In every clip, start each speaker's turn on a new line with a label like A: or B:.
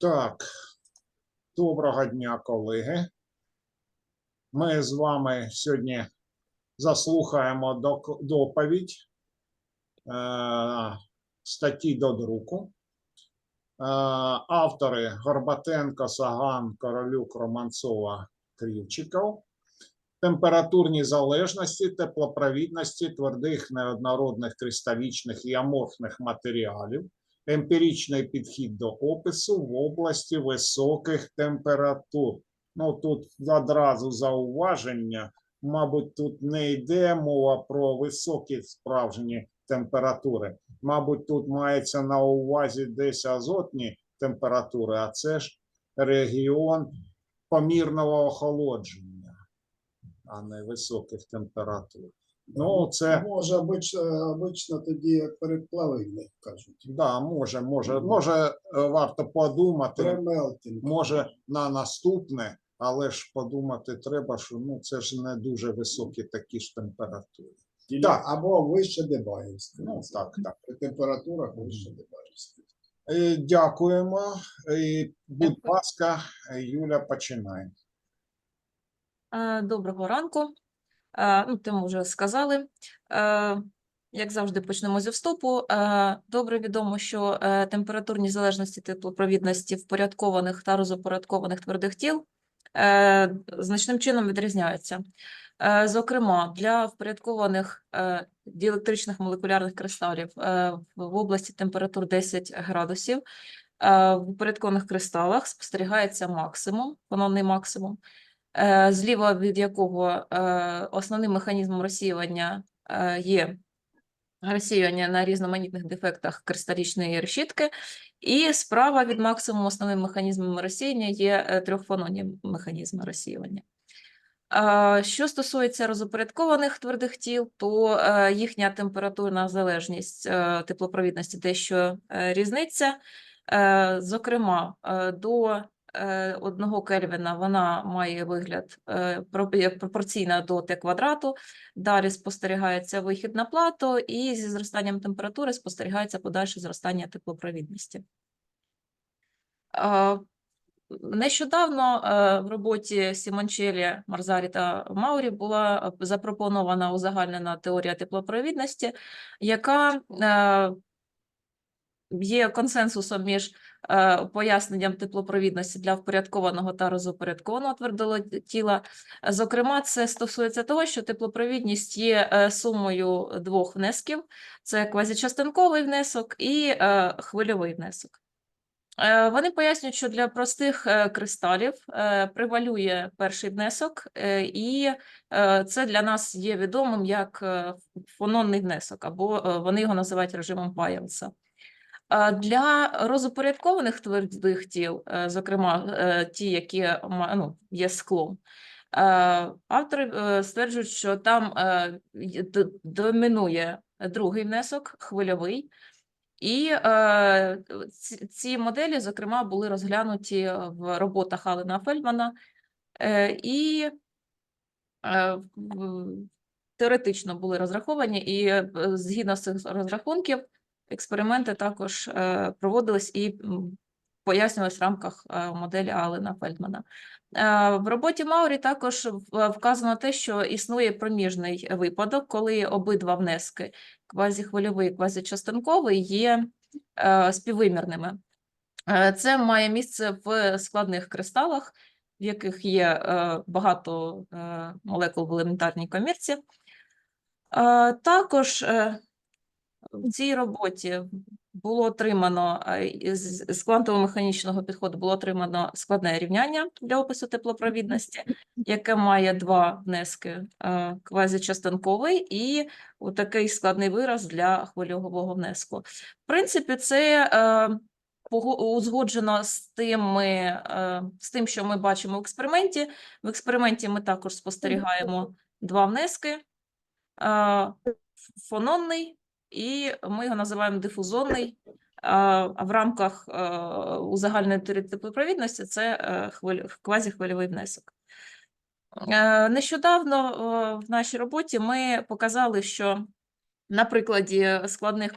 A: Так, доброго дня, колеги. Ми з вами сьогодні заслухаємо доповідь е, статті до друку. Е, автори Горбатенко, Саган, Королюк, Романцова, Крівчиков. Температурні залежності, теплопровідності твердих неоднородних кристалічних і аморфних матеріалів емпіричний підхід до опису в області високих температур. Ну тут одразу зауваження. Мабуть, тут не йде мова про високі справжні температури. Мабуть, тут мається на увазі десь азотні температури, а це ж регіон помірного охолодження, а не високих температур. Ну, це
B: Може, обично, обично тоді переплавильник кажуть.
A: Да, може, може, може, е, варто подумати,
B: Премелтинг.
A: може на наступне, але ж подумати треба, що ну це ж не дуже високі такі ж температури. Так.
B: Або вище Дебаївська.
A: Ну так, так.
B: При температурах вище Дебаївська.
A: Е, Дякуємо. І, будь ласка, Юля, починай.
C: Е, Доброго ранку. Е, Ну, тему вже сказали. Е, Як завжди, почнемо зі вступу. Е, Добре відомо, що температурні залежності теплопровідності впорядкованих та розупорядкованих твердих тіл значним чином відрізняються. Зокрема, для впорядкованих діелектричних молекулярних кристалів в області температур 10 градусів в упорядкованих кристалах спостерігається максимум, фононний максимум зліва від якого е, основним механізмом розсіювання е, є розсіювання на різноманітних дефектах кристалічної решітки, і справа від максимуму основним механізмом розсіяння є е, трьохфононні механізми розсіювання. Е, Що стосується розупорядкованих твердих тіл, то е, їхня температурна залежність е, теплопровідності дещо е, різниця. Е, Зокрема, е, до е, одного Кельвіна вона має вигляд е, пропорційна до Т квадрату. Далі спостерігається вихід на плату, і зі зростанням температури спостерігається подальше зростання теплопровідності. Е, Нещодавно е, в роботі Сімончелі, Марзарі та Маурі була е, запропонована узагальнена теорія теплопровідності, яка е, є консенсусом між е, поясненням теплопровідності для впорядкованого та розупорядкованого твердого тіла. Зокрема, це стосується того, що теплопровідність є е, сумою двох внесків: це квазічастинковий внесок і е, хвильовий внесок. Е, Вони пояснюють, що для простих е, кристалів е, превалює перший внесок, е, і е, це для нас є відомим як е, фононний внесок, або е, вони його називають режимом Пайенса. А Для розупорядкованих твердих тіл, е, зокрема е, ті, які ну, є склом, е, автори е, стверджують, що там е, домінує другий внесок, хвильовий, і е, ці, моделі, зокрема, були розглянуті в роботах Алена Фельдмана, е, і е, теоретично були розраховані, і е, згідно з цих розрахунків, експерименти також е, проводились і м, пояснювались в рамках е, моделі Алена Фельдмана. Е, В роботі Маурі також вказано те, що існує проміжний випадок, коли обидва внески квазіхвильовий і квазічастинковий є співвимірними. Це має місце в складних кристалах, в яких є багато молекул в елементарній комірці. Також в цій роботі було отримано з квантово-механічного підходу було отримано складне рівняння для опису теплопровідності, яке має два внески квазічастинковий і такий складний вираз для хвильового внеску. В принципі, це узгоджено з тими, з тим, що ми бачимо в експерименті. В експерименті ми також спостерігаємо два внески: фононний, і ми його називаємо дифузонний. А в рамках узагальненої теорії теплопровідності це е, хвиль, квазіхвильовий внесок. Е, Нещодавно е, в нашій роботі ми показали, що на прикладі складних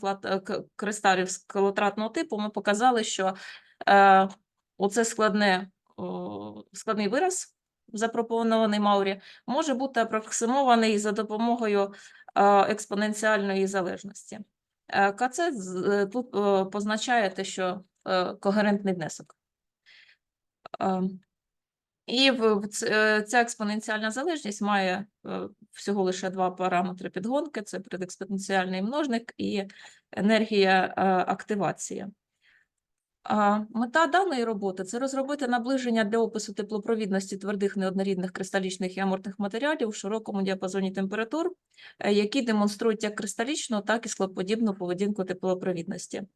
C: кристалів скалотратного типу ми показали, що оце складне, складний вираз, запропонований Маурі, може бути апроксимований за допомогою експоненціальної залежності. Е, КЦ е, тут е, позначає те, що е, когерентний внесок. Е, І е, ця експоненціальна залежність має е, всього лише два параметри підгонки: це предекспоненціальний множник і енергія е, активації. Мета даної роботи це розробити наближення для опису теплопровідності твердих неоднорідних кристалічних і аморфних матеріалів у широкому діапазоні температур, е, які демонструють як кристалічну, так і склоподібну поведінку теплопровідності. Е,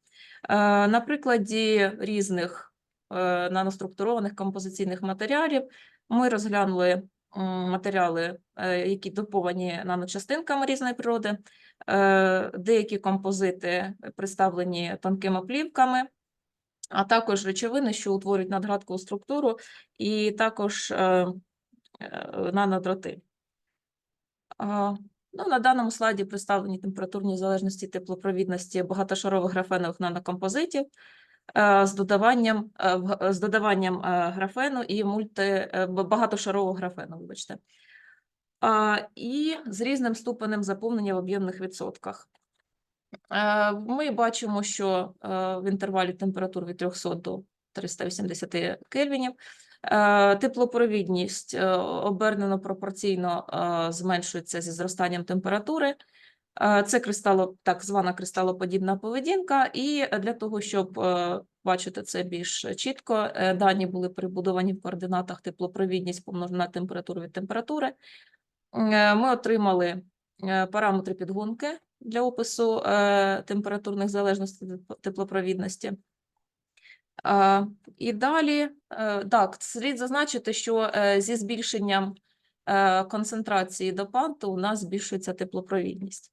C: На прикладі різних е, наноструктурованих композиційних матеріалів ми розглянули матеріали, які доповані наночастинками різної природи, деякі композити представлені тонкими плівками, а також речовини, що утворюють надградкову структуру, і також е, е, нанодроти. Ну, на даному слайді представлені температурні залежності теплопровідності багатошарових графенових нанокомпозитів е, з додаванням, з додаванням графену і мульти, багатошарового графену, вибачте. І з різним ступенем заповнення в об'ємних відсотках. Е, Ми бачимо, що е, в інтервалі температур від 300 до 380 кельвінів е, теплопровідність обернено пропорційно зменшується зі зростанням температури. Це кристало, так звана кристалоподібна поведінка, і для того, щоб бачити це більш чітко, дані були перебудовані в координатах теплопровідність помножена на температуру від температури. Ми отримали параметри підгонки для опису е, температурних залежностей теплопровідності. Е, І далі, е, так, слід зазначити, що е, зі збільшенням е, концентрації допанту у нас збільшується теплопровідність.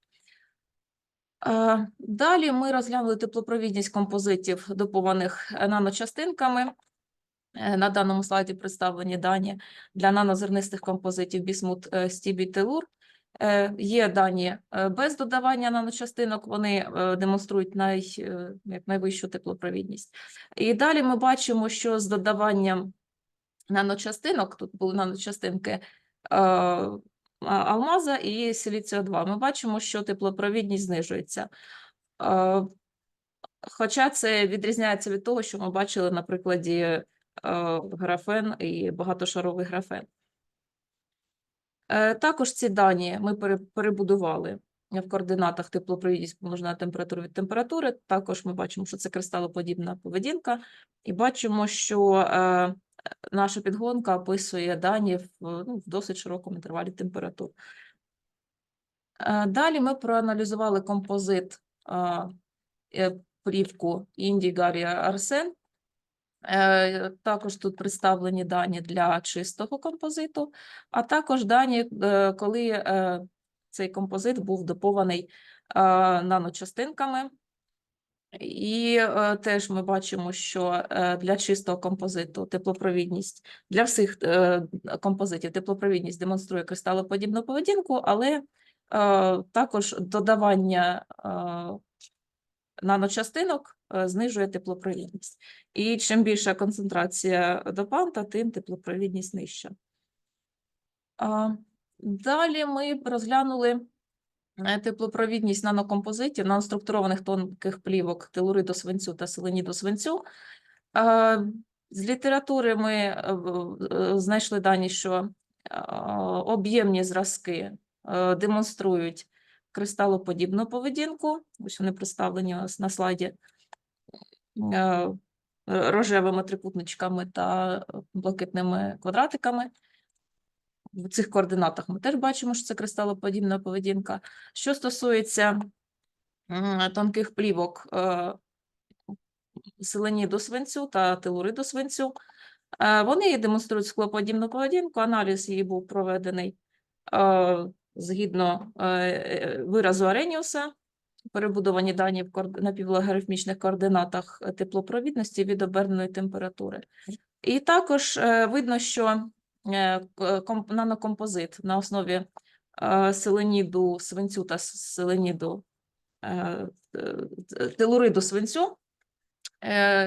C: Е, Далі ми розглянули теплопровідність композитів, допованих наночастинками. Е, На даному слайді представлені дані для нанозернистих композитів бісмут, стібій, телур. Е, Є дані е, без додавання наночастинок, вони е, демонструють най, як найвищу теплопровідність. І далі ми бачимо, що з додаванням наночастинок, тут були наночастинки алмаза і силіцію 2 ми бачимо, що теплопровідність знижується. Хоча це відрізняється від того, що ми бачили на прикладі графен і багатошаровий графен. Е, Також ці дані ми перебудували в координатах теплопровідність помножена на температуру від температури. Також ми бачимо, що це кристалоподібна поведінка, і бачимо, що е, наша підгонка описує дані в, ну, в досить широкому інтервалі температур. Е, Далі ми проаналізували композит плівку Індігарія Арсен. Е, Також тут представлені дані для чистого композиту, а також дані, е, коли е, цей композит був допований наночастинками. І теж ми бачимо, що для чистого композиту теплопровідність для всіх композитів теплопровідність демонструє кристалоподібну поведінку, але також додавання наночастинок е, знижує теплопровідність. І чим більша концентрація допанта, тим теплопровідність нижча. Далі ми розглянули е, теплопровідність нанокомпозитів, наноструктурованих тонких плівок телуриду свинцю та селеніду свинцю. З літератури ми е, знайшли дані, що об'ємні зразки демонструють кристалоподібну поведінку. Ось вони представлені у нас на слайді е, рожевими трикутничками та блакитними квадратиками. В цих координатах ми теж бачимо, що це кристалоподібна поведінка. Що стосується тонких плівок е, селеніду свинцю та телуриду свинцю, е, вони демонструють склоподібну поведінку. Аналіз її був проведений згідно е, е, виразу Ареніуса, перебудовані дані в коорд- напівлогарифмічних координатах теплопровідності від оберненої температури. І також е, видно, що нанокомпозит на основі селеніду свинцю та селеніду телуриду свинцю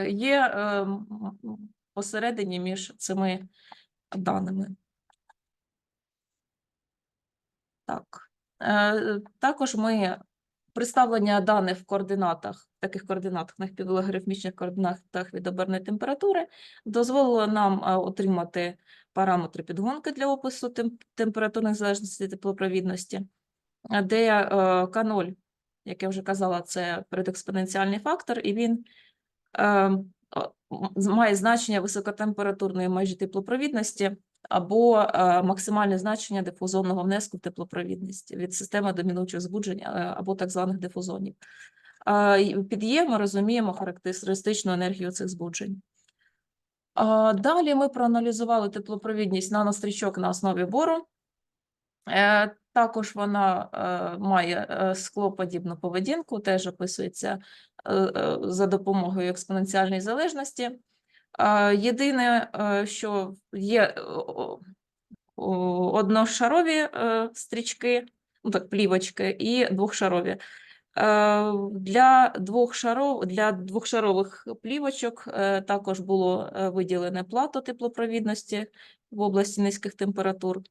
C: є посередині між цими даними. Так. Е, Також ми представлення даних в координатах, таких координатах, на півлогарифмічних координатах відоберної температури, дозволило нам е, отримати параметри підгонки для опису температурних залежностей теплопровідності, е, де е, К0, як я вже казала, це предекспоненціальний фактор, і він має значення високотемпературної межі теплопровідності або е, максимальне значення дифузонного внеску в теплопровідність від системи домінуючих збуджень е, або так званих дифузонів. Е, Під розуміємо характеристичну енергію цих збуджень. Далі ми проаналізували теплопровідність нанострічок на основі бору. Також вона має склоподібну поведінку, теж описується за допомогою експоненціальної залежності. Е, Єдине, е, що є е, одношарові стрічки, так, плівочки, і двохшарові. Для двох шаров, для двохшарових плівочок також було виділене плато теплопровідності в області низьких температур.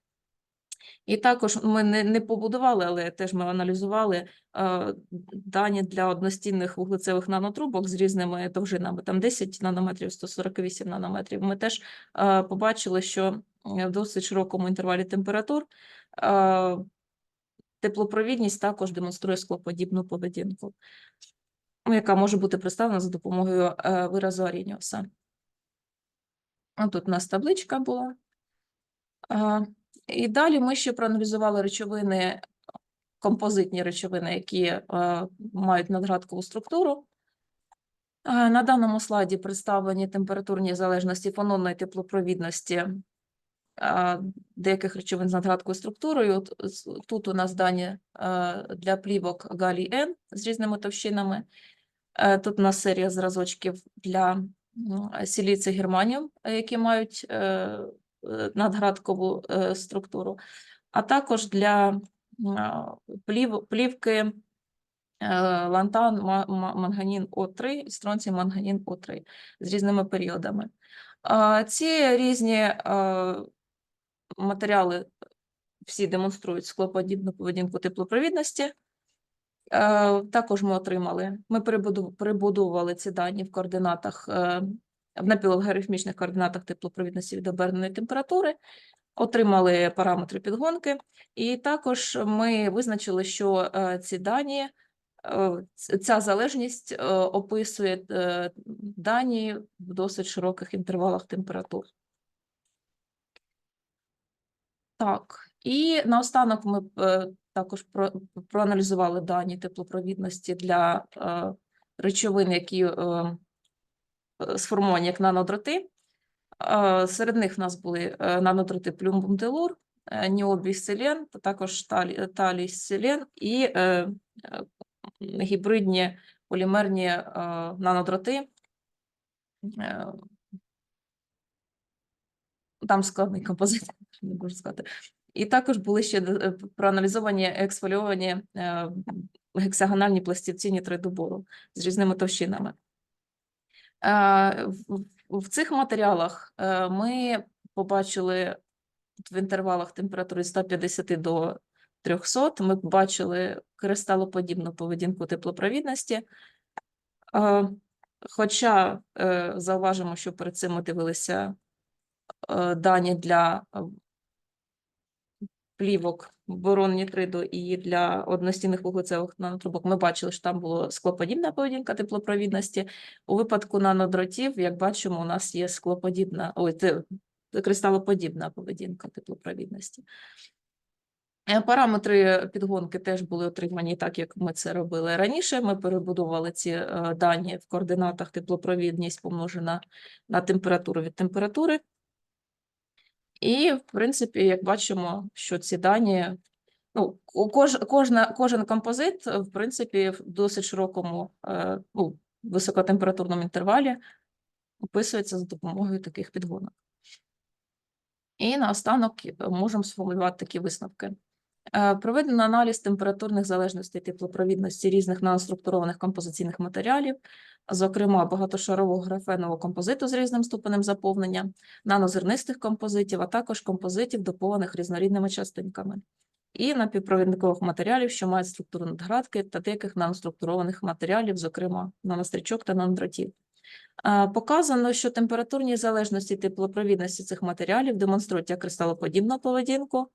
C: І також ми не, не побудували, але теж ми аналізували е, дані для одностінних вуглецевих нанотрубок з різними довжинами, там 10 нанометрів, 148 нанометрів. Ми теж е, побачили, що е, в досить широкому інтервалі температур е, теплопровідність також демонструє склоподібну поведінку, яка може бути представлена за допомогою е, виразу Арініуса. Тут у нас табличка була. Е, І далі ми ще проаналізували речовини, композитні речовини, які е, мають надградкову структуру. Е, На даному слайді представлені температурні залежності фононної теплопровідності е, деяких речовин з надградковою структурою. Тут у нас дані для плівок галій N з різними товщинами. Тут у нас серія зразочків для м, силіцій германіум, які мають надградкову е, структуру, а також для плів, плівки е, лантан, ма- ма- манганін О3 і стронцій манганін О3 з різними періодами. Ці різні е, матеріали всі демонструють склоподібну поведінку теплопровідності. Е, Також ми отримали, ми перебуду- перебудовували ці дані в координатах, е, в напівлогарифмічних координатах теплопровідності від оберненої температури, отримали параметри підгонки, і також ми визначили, що е, ці дані, е, ця залежність е, описує дані в досить широких інтервалах температур. Так, і наостанок ми також про, проаналізували дані теплопровідності для речовин, які сформовані як нанодроти. Е, серед них в нас були е, нанодроти плюмбумтелур, е, ніобіселен, та також талі, і е, е, гібридні полімерні е, нанодроти. Е, там складний композит, не можу сказати. І також були ще е, проаналізовані ексфоліовані е, гексагональні пластівці нітридобору з різними товщинами. Е, в- цих матеріалах е, ми побачили в інтервалах температури 150 до 300, ми бачили кристалоподібну поведінку теплопровідності. Е, Хоча зауважимо, що перед цим ми дивилися дані для плівок борон нітриду і для одностінних вуглецевих нанотрубок, ми бачили, що там була склоподібна поведінка теплопровідності. У випадку нanoдротів, як бачимо, у нас є склоподібна, ой, кристалоподібна поведінка теплопровідності. Е, Параметри підгонки теж були отримані так, як ми це робили раніше. Ми перебудували ці е, дані в координатах теплопровідність помножена на температуру від температури. І, в принципі, як бачимо, що ці дані, ну, кож, кожна, кожен композит, е, в принципі, в досить широкому, е, ну, високотемпературному інтервалі описується за допомогою таких підгонок. І наостанок е, можемо сформулювати такі висновки. Е, Проведено аналіз температурних залежностей теплопровідності різних наноструктурованих композиційних матеріалів, зокрема багатошарового графенового композиту з різним ступенем заповнення, нанозернистих композитів, а також композитів, доповнених різнорідними частинками, і напівпровідникових матеріалів, що мають структуру надградки, та деяких наноструктурованих матеріалів, зокрема нанострічок та нanoдротів. Е, Показано, що температурні залежності теплопровідності цих матеріалів демонструють як кристалоподібну поведінку,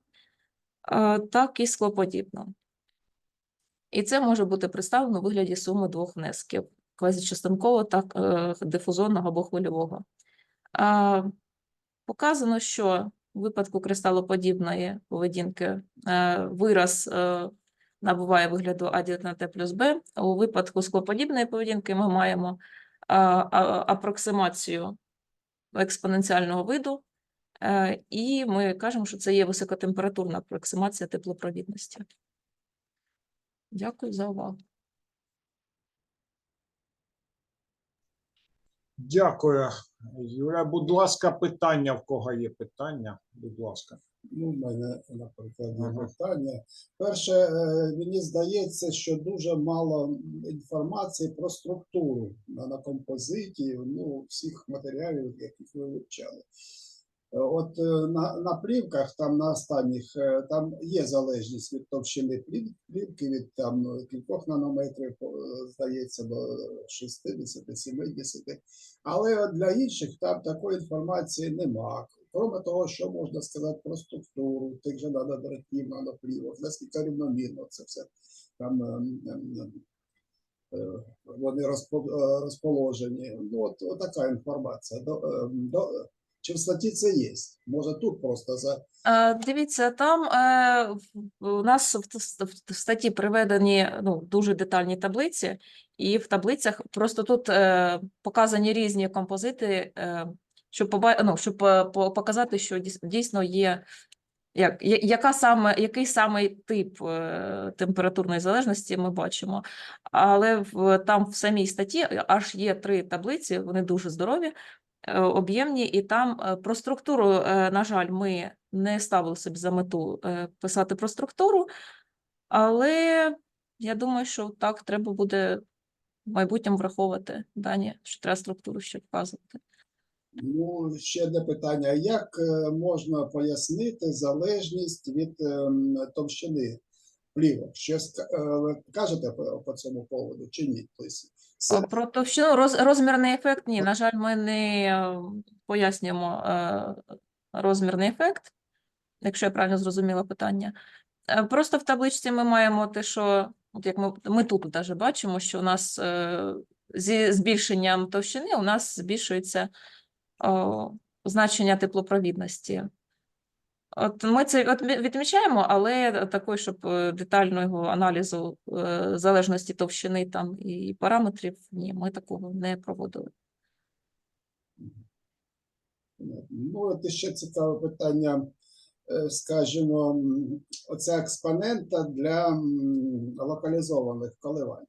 C: так і склоподібну. І це може бути представлено у вигляді суми двох внесків квазічастинкового та е, дифузонного або хвильового. Е, Показано, що у випадку кристалоподібної поведінки е, вираз е, набуває вигляду А1 Т плюс Б. У випадку склоподібної поведінки ми маємо апроксимацію експоненціального виду, е, і ми кажемо, що це є високотемпературна апроксимація теплопровідності. Дякую за увагу.
A: Дякую, Юля. Будь ласка, питання, в кого є питання? Будь ласка.
B: Ну, в мене, наприклад, є
A: Ага.
B: питання. Перше, е, мені здається, що дуже мало інформації про структуру на, на композиті, ну, всіх матеріалів, яких ви вивчали. От е, на, на плівках, там на останніх, е, там є залежність від товщини плівки, від там ну, кількох нанометрів, е, здається, до 60-70. Але для інших там такої інформації нема. Кроме того, що можна сказати про структуру тих же нанодратів, наноплівок, наскільки рівномірно це все там вони розположені. Ну, от, така інформація. До, до, чи в статті це є? Може тут просто за
C: Дивіться, там е, у нас в, статті приведені ну, дуже детальні таблиці, і в таблицях просто тут е, показані різні композити, е, щоб, поба... ну, щоб показати, що дійсно є як, яка саме, який саме тип температурної залежності ми бачимо. Але там в самій статті аж є три таблиці, вони дуже здорові, об'ємні, і там е, про структуру, е, на жаль, ми не ставили собі за мету е, писати про структуру, але я думаю, що так треба буде в майбутньому враховувати дані, що треба структуру ще вказувати.
B: Ну, ще одне питання. Як е, можна пояснити залежність від ем, товщини плівок? Щось е, кажете по, цьому поводу чи ні? Тобто,
C: Про товщину роз, розмірний ефект ні. На жаль, ми не е, пояснюємо е, розмірний ефект, якщо я правильно зрозуміла питання. Е, Просто в табличці ми маємо те, що от як ми, ми тут навіть бачимо, що у нас е, зі збільшенням товщини у нас збільшується значення теплопровідності. От ми це відмічаємо, але такої, щоб е, детального аналізу е, залежності товщини там і параметрів, ні, ми такого не проводили.
B: Ну, от ще цікаве питання, е, скажімо, оця експонента для локалізованих коливань.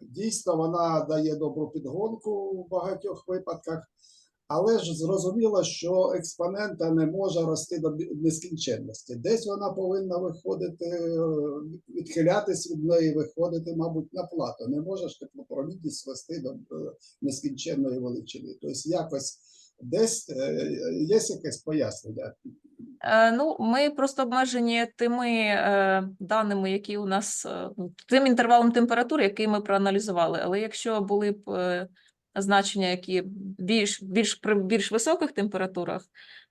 B: Дійсно, вона дає добру підгонку в багатьох випадках, але ж зрозуміло, що експонента не може рости до нескінченності. Десь вона повинна виходити, відхилятись від неї, виходити, мабуть, на плату. Не можеш теплопровідність свести до е, нескінченної величини. Тобто якось десь е, є якесь пояснення.
C: Е, Ну, ми просто обмежені тими е, даними, які у нас ну, тим інтервалом температури, який ми проаналізували. Але якщо були б значення, які більш більш при більш високих температурах,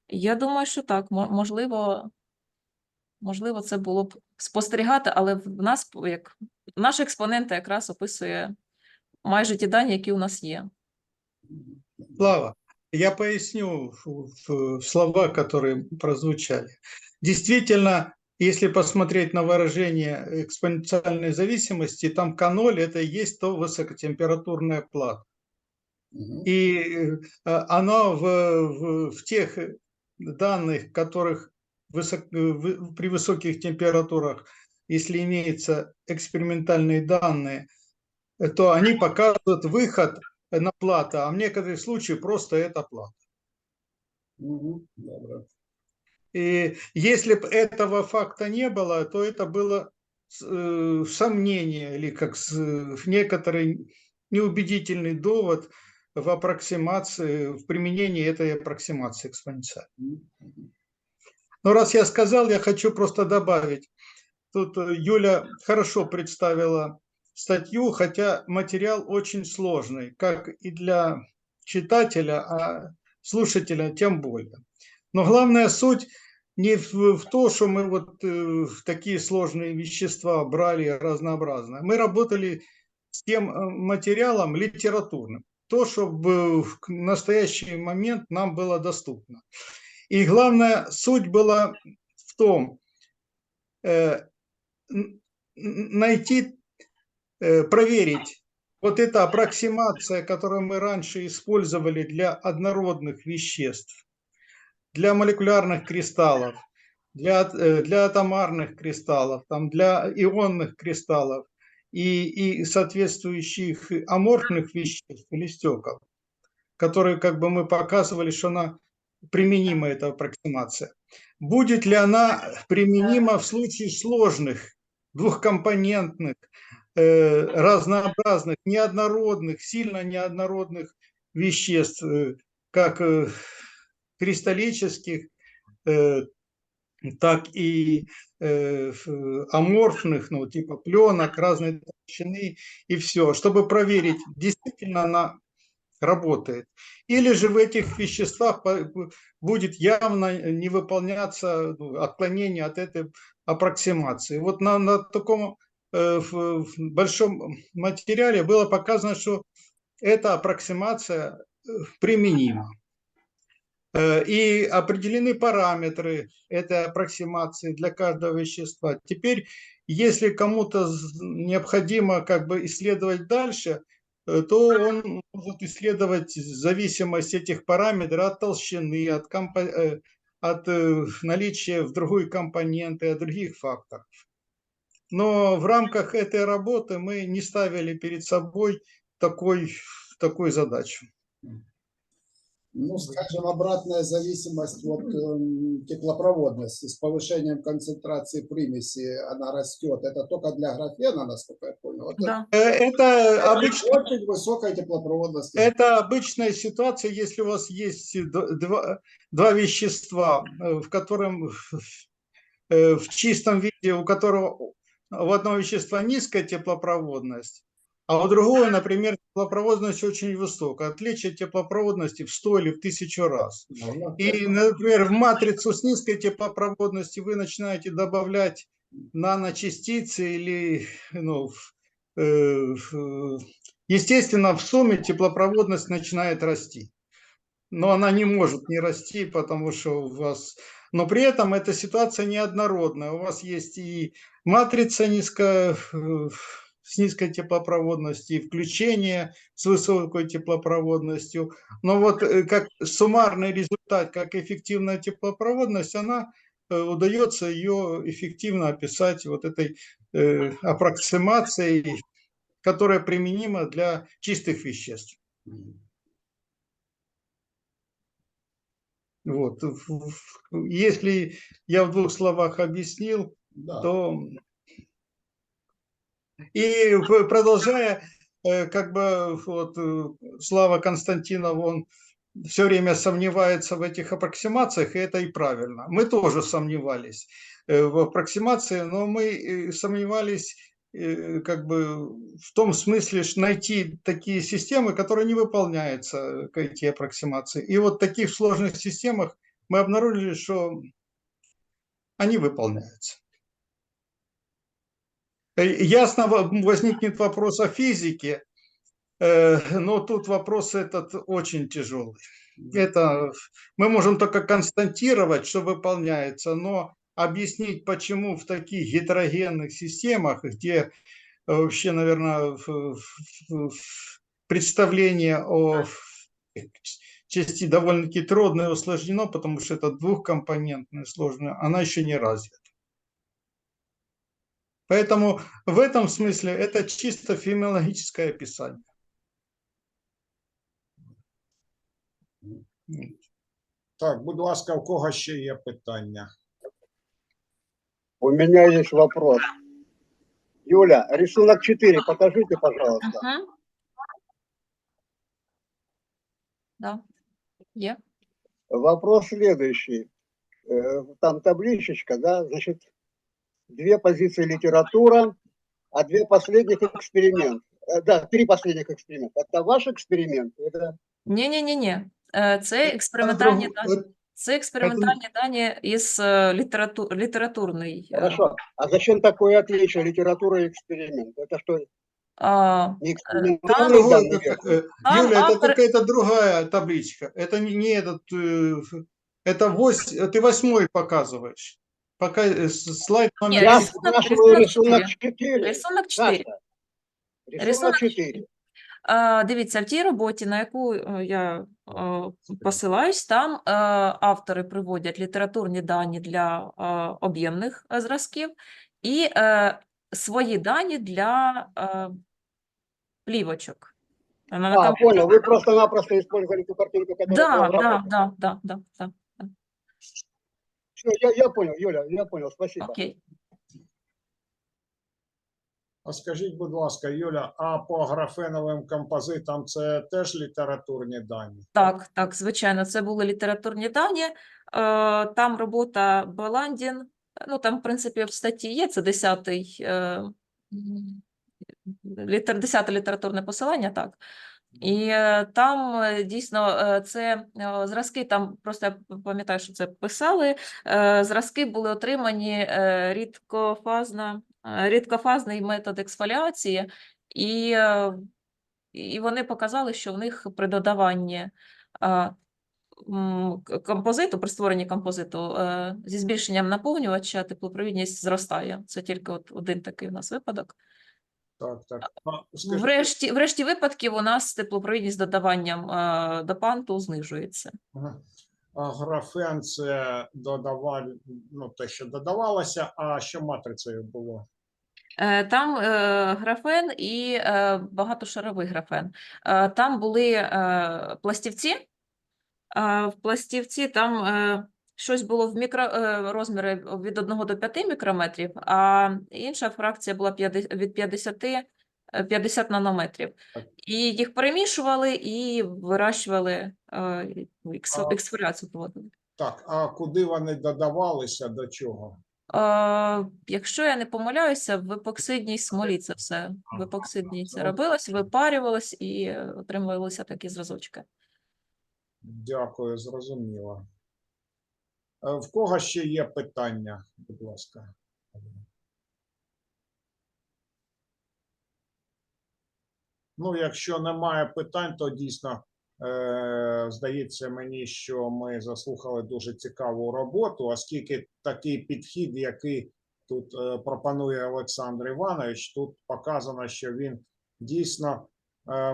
C: я думаю, що так, мо- можливо, можливо, це було б спостерігати, але в нас як наш експонент якраз описує майже ті дані, які у нас є.
D: Слава, я поясню в- в- в слова, которые прозвучали. Действительно, если посмотреть на выражение экспоненциальной зависимости, там К0 это и есть то высокотемпературная плата. И э, оно в, в, в тех данных, которых высок- э, вы- при высоких температурах, если имеются экспериментальные данные, э, то они показывают выход на плата, а в некоторых случаях просто это плата. И если бы этого факта не было, то это было э, сомнение или как с- некоторый неубедительный довод в аппроксимации, в применении этой аппроксимации экспоненциальной. Но раз я сказал, я хочу просто добавить. Тут э, Юля хорошо представила статью, хотя материал очень сложный, как и для читателя, а слушателя тем более. Но главная суть не в, в то, что мы вот э, такие сложные вещества брали разнообразно. Мы работали с тем э, материалом литературным, то, что в настоящий момент нам было доступно. И главная суть была в том, э, найти, э, проверить вот эта аппроксимация, которую мы раньше использовали для однородных веществ, для молекулярных кристаллов, для, э, для атомарных кристаллов, там, для ионных кристаллов и, и соответствующих аморфных веществ или стекол, которые как бы мы показывали, что она применима, эта аппроксимация. Будет ли она применима в случае сложных, двухкомпонентных, э, разнообразных, неоднородных, сильно неоднородных веществ, э, как э, кристаллических, э, так и э, аморфных, ну, типа пленок, разной толщины и все, чтобы проверить, действительно она работает. Или же в этих веществах будет явно не выполняться ну, отклонение от этой аппроксимации. Вот на, на таком э, в большом материале было показано, что эта аппроксимация э, применима. Э, И определены параметры этой аппроксимации для каждого вещества. Теперь, если кому-то необходимо как бы исследовать дальше, э, то он может исследовать зависимость этих параметров от толщины, от, компо- э, от наличия в другой компоненты, от других факторов. Но в рамках этой работы мы не ставили перед собой такой, такой задачу.
B: Ну, скажем, обратная зависимость от эм, теплопроводности с повышением концентрации примеси, она растет. Это только для графена, насколько я понял. Это
C: Да.
D: Э, Это обычно
B: очень высокая теплопроводность.
D: Это обычная ситуация, если у вас есть два, два вещества, э, в котором э, в чистом виде, у которого у одного вещества низкая теплопроводность, а у другого, например, теплопроводность очень высокая. Отличие теплопроводности в 100 или в 1000 раз.
B: Ну,
D: И, например, в матрицу с низкой теплопроводностью вы начинаете добавлять наночастицы или, ну, э, естественно, в сумме теплопроводность начинает расти. Но она не может не расти, потому что у вас... Но при этом эта ситуация неоднородная. У вас есть и матрица низко, э, с низкой теплопроводностью, и включение с высокой теплопроводностью. Но вот э, как суммарный результат, как эффективная теплопроводность, она э, удается ее эффективно описать вот этой э, аппроксимацией, которая применима для чистых веществ. Вот. Если я в двух словах объяснил,
B: Да.
D: то и продолжая, э, как бы вот э, Слава Константинов, он все время сомневается в этих аппроксимациях, и это и правильно. Мы тоже сомневались э, в аппроксимации, но мы сомневались как бы в том смысле, что найти такие системы, которые не выполняются, эти аппроксимации. И вот в таких сложных системах мы обнаружили, что они выполняются. Ясно во- возникнет вопрос о физике, э, но тут вопрос этот очень тяжелый. Это мы можем только констатировать, что выполняется, но объяснить, почему в таких гетерогенных системах, где э, вообще, наверное, представление о части довольно-таки трудно и усложнено, потому что это двухкомпонентная сложная, она еще не развита. Поэтому в этом смысле это чисто феноменологическое описание.
A: Так, будь ласка, у кого ще є питання?
E: У меня есть вопрос. Юля, рисунок 4, покажите, пожалуйста.
C: Мгм. Да. Є.
E: Вопрос следующий. Э, Там табличечка, да, значит, две позиции литература, а две последних эксперимент. Э, Да, три последних эксперимента. Это ваш эксперимент? Это
C: Ні, ні, ні, ні. Це експериментальні дані.
D: Вот
C: Це експериментальні дані із е, літерату... літературний. е,
E: хорошо. А зачем такое отличие литература и эксперимент? Это что,
C: а,
E: не
D: это
E: экспериментальные
D: другое
E: данные?
D: как- э,
C: Там
D: Юля, это
C: авторы-
D: какая-то другая табличка. Это не, не этот, э, ф- это вось, ты восьмой показываешь. Пока э, с- слайд номер
C: Нет,
E: Я
C: рисунок-
E: спрашиваю
C: рисунок
E: рисунок 4.
C: рисунок 4.
E: Саша,
C: Рисунок
E: Рисунок 4.
C: А, Дивіться, в тій роботі, на яку е, я е, посилаюсь, там е, автори приводять літературні дані для е, об'ємних е, зразків і е, свої дані для е, плівочок. На- на
E: А,
C: комп'ютері-
E: понял, вы просто-напросто использовали ту картинку, которая
C: Да,
E: была в
C: да,
E: рапорте.
C: да, да, да, да.
E: Я, я понял, Юля, я понял, спасибо.
C: Окей.
A: А скажіть, будь ласка, Юля, а по графеновим композитам це теж літературні дані?
C: Так, так, звичайно, це були літературні дані. Е, Там робота Баландін, ну там, в принципі, в статті є, це 10-й, е, м, літер, 10 літературне посилання, так. І е, там е, дійсно е, це зразки, там просто я пам'ятаю, що це писали. Зразки були отримані рідкофазна, рідкофазний метод ексфоліації, і, і вони показали, що в них при додаванні композиту, при створенні композиту зі збільшенням наповнювача теплопровідність зростає. Це тільки от один такий у нас випадок.
A: Так, так. А, скажіть,
C: Врешті, врешті випадків у нас теплопровідність з додаванням е, допанту знижується.
A: ага. а графен це додавали, ну те, що додавалося, а що матрицею було?
C: Е, Там е, графен і е, багатошаровий графен. Е, Там були е, пластівці. Е, В пластівці там е, щось було в мікро е, розміри від 1 до 5 мікрометрів, а інша фракція була 50 від 50, е, 50 нанометрів.
A: Так.
C: І їх перемішували і вирощували е, ексфо- проводили.
A: Так, а куди вони додавалися, до чого?
C: Е, Якщо я не помиляюся, в епоксидній смолі це все. В епоксидній це робилось, випарювалось і е, отримувалися такі зразочки.
A: Дякую, зрозуміло. Е, В кого ще є питання, будь ласка? Ну, якщо немає питань, то дійсно е, здається мені, що ми заслухали дуже цікаву роботу, оскільки такий підхід, який тут е, пропонує Олександр Іванович, тут показано, що він дійсно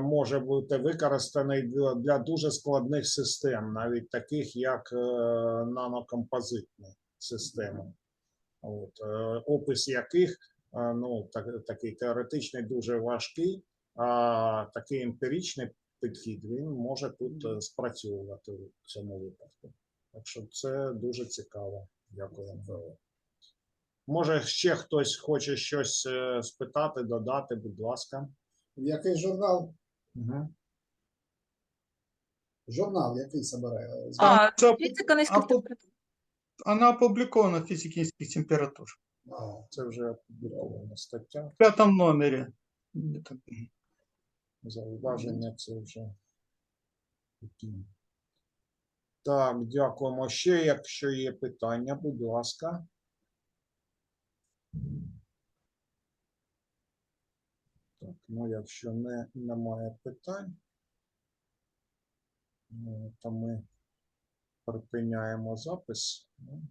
A: може бути використаний для, дуже складних систем, навіть таких як е, нанокомпозитні системи, От, е, опис яких е, ну, так, такий теоретичний дуже важкий, а такий емпіричний підхід він може тут е, спрацьовувати в цьому випадку. Так що це дуже цікаво. Дякую вам. Може, ще хтось хоче щось е, спитати, додати, будь ласка.
B: В який журнал?
A: Угу.
B: Журнал, який собирає?
C: А,
D: це-
C: фізика низьких
D: а
C: температур.
D: Она опубликована в физике низких температур.
B: А,
A: Це вже опублікована стаття.
D: В пятом номере. Где-то.
A: Зауваження це вже. такі. Так, дякуємо. Ще, якщо є питання, будь ласка. Так, ну якщо не, немає питань, ну, то ми припиняємо запис. Ну,